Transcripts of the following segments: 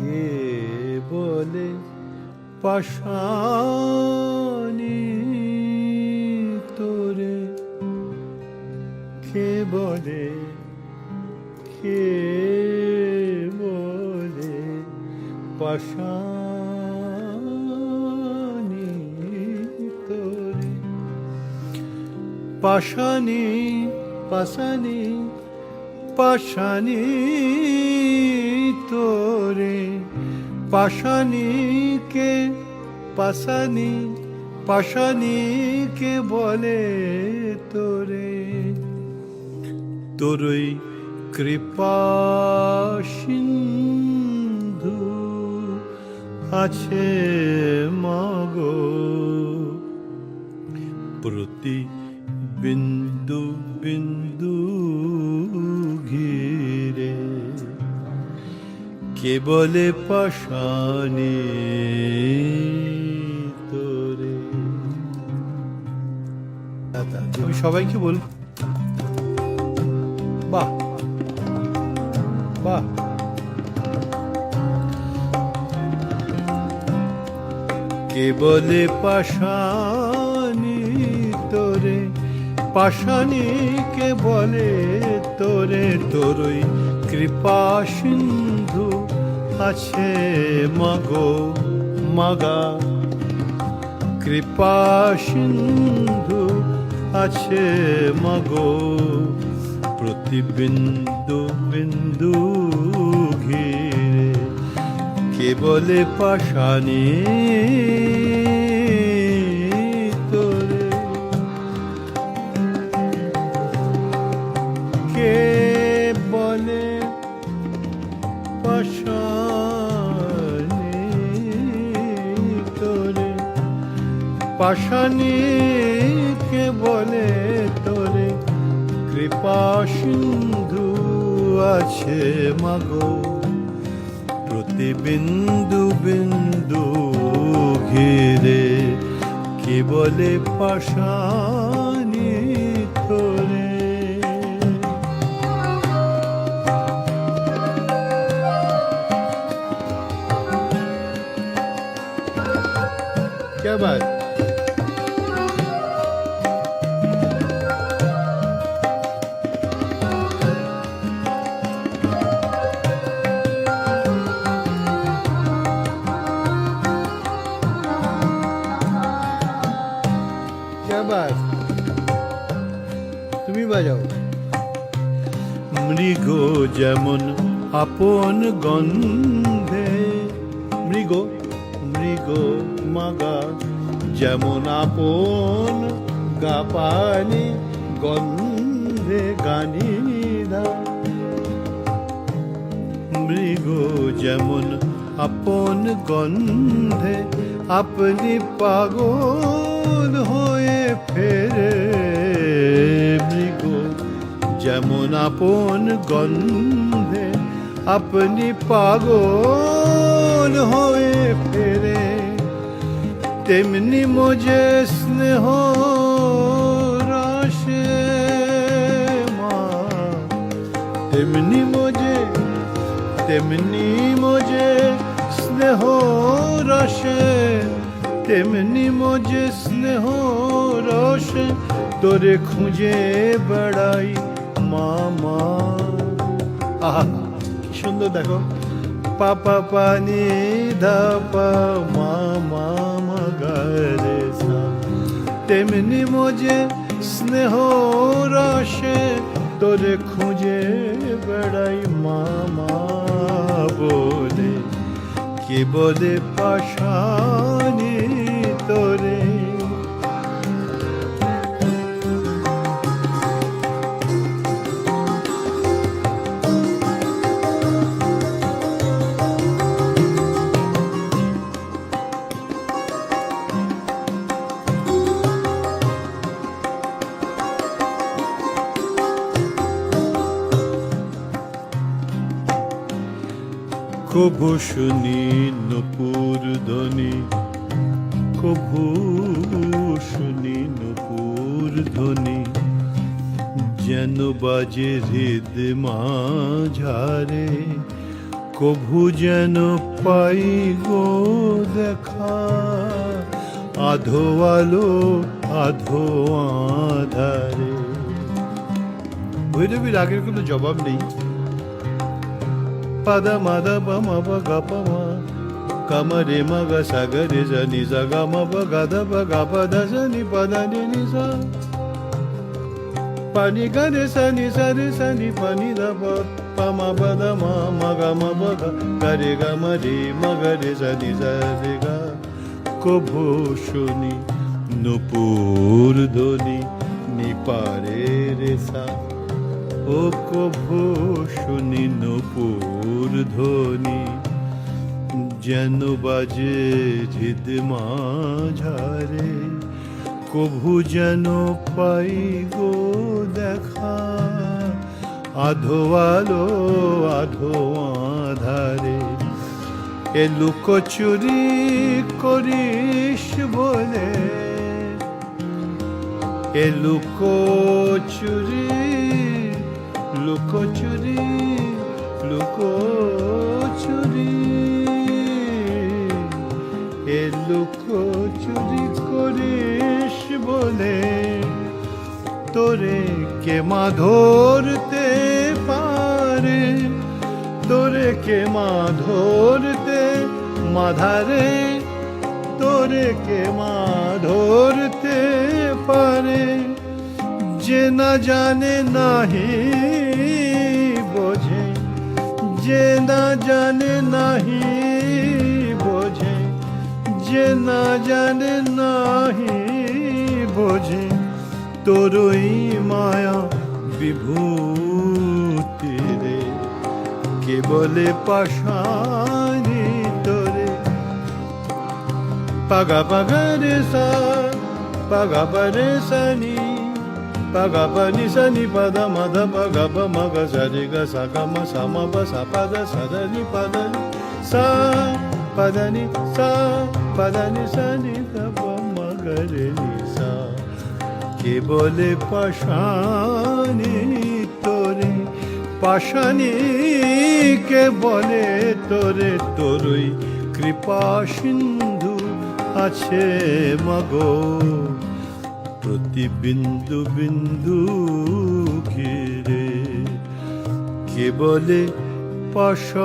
কে বলে পাশানি তোরে? কে বলে কে বলে পাশানি তোরে? পাশানি পাশানি পাশানি তোরে পাশানি কে পাশানি পাশানি কে বলে তোরে। তোরই কৃপা সিন্ধু আছে মাগো। প্রতি বিন্দু বিন্দু ঘিরে কে বলে পাশানি তোরে আমি সবাইকে বল। বাহ বাহ। কে বলে তোরে পাশানি কে বলে তোরে তোরই কৃপা সিন্ধু আছে মাগো মাগা। কৃপা সিন্ধু আছে মাগো। প্রতি বিন্দু ঘিরে কে বলে পাশানি? পাশানি কে বলে তোরে কৃপা সিন্ধু আছে মাগো প্রতি বিন্দু বিন্দু ঘিরে কি বলে পাশানি তোরে क्या बात তুমি বাজাও। মৃগ যেমন আপন গন্ধে, মৃগ মৃগ মাগা যেমন আপন গাপানি গন্ধে গানিদা মৃগ যেমন আপন গন্ধে, আপনি পাগল হয়ে ফেরে যেমন আপন গন্ধে আপনি পাগল হয়ে ফেরে, তেমনি মোজে স্নেহ রাশে মা। তেমনি মোজে তেমনি মোজে স্নেহ রসে, তেমনি মোজে স্নেহ রসে তোরে খুঁজে বেড়াই মামা আহা, কি সুন্দর, দেখো। পা পাপা পানি ধাপা মামা মাগারে সা। তেমনি মোজে স্নেহ রসে তোরে খুঁজে বেড়াই মামা বলে। কে বলে পাশানি কভু শুনি নপুর ধ্বনি, কভু শুনি নপুর ধ্বনি, যেন বাজে হৃদ মাঝারে, কভু যেন পাই গো দেখা, আধো আলো, আধো আধারে। ভৈরবীর আগের কোনো জবাব নেই। পাদা মাদা বা মা বা গা পা মা কামারে মা গা সাগরে জা নি জা গা মা বা গা দা বা গা পা দা জা নি পা দা নি নি সা পানি গা রে সা নি সা রে সা নি পানি দা পা পা মা বা দা মা মা গা মা বা গা গা রে গা মা রে মা গা রে সা নি সা রে গা কভু শুনি নুপুর ধ্বনি নিপারে রে সা ও কভু শুনি নুপুর ধ্বনি, যেন বাজে ঝিদ মাঝারে। কভু যেন পাই গো দেখা, আধো আলো, আধো আধারে। এ লুকোচুরি করিস বলে, এ লুকোচুরি লুকোচুরি লুকোচুরি এ লুকোচুরি করিস বলে তোরে কে মা ধরতে পারে? তোরে কে মা ধরতে মাধারে? তোরে কে মা ধরতে পারে? যে না জানে নাহি, বোঝে। যে না জানে নাহি, বোঝে। যে না জানে নাহি, বোঝে। তোরই মায়া বিভূতি রে, কে বলে পাশানি তোরে? পাগা পাগা রে সা পাগা পরে সনি প সা পদ সদ নি পদ নি সা পদ নি সা পদ নি সনি দ প মগ রে নি সা কে বলে পাশানি তোরে পাশানি কে বলে তোরে তোরই কৃপা সিন্ধু আছে মগো প্রতি বিন্দু বিন্দু ঘিরে কে বলে পাশানি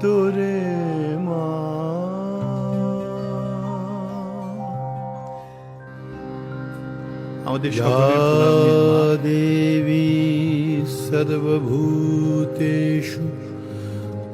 তোরে দেবী সর্বভূতেষু।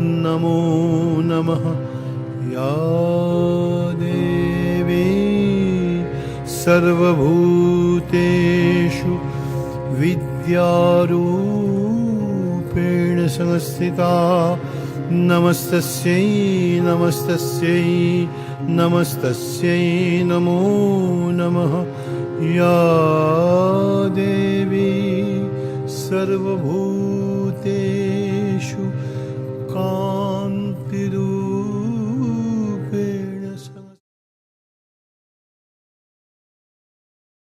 नमो नमः। या देवी सर्वभूतेषु विद्यारूपेण संस्थिता। नमस्तस्यै नमस्तस्यै नमस्तस्यै नमो नमः। या देवी सर्वभूतेषु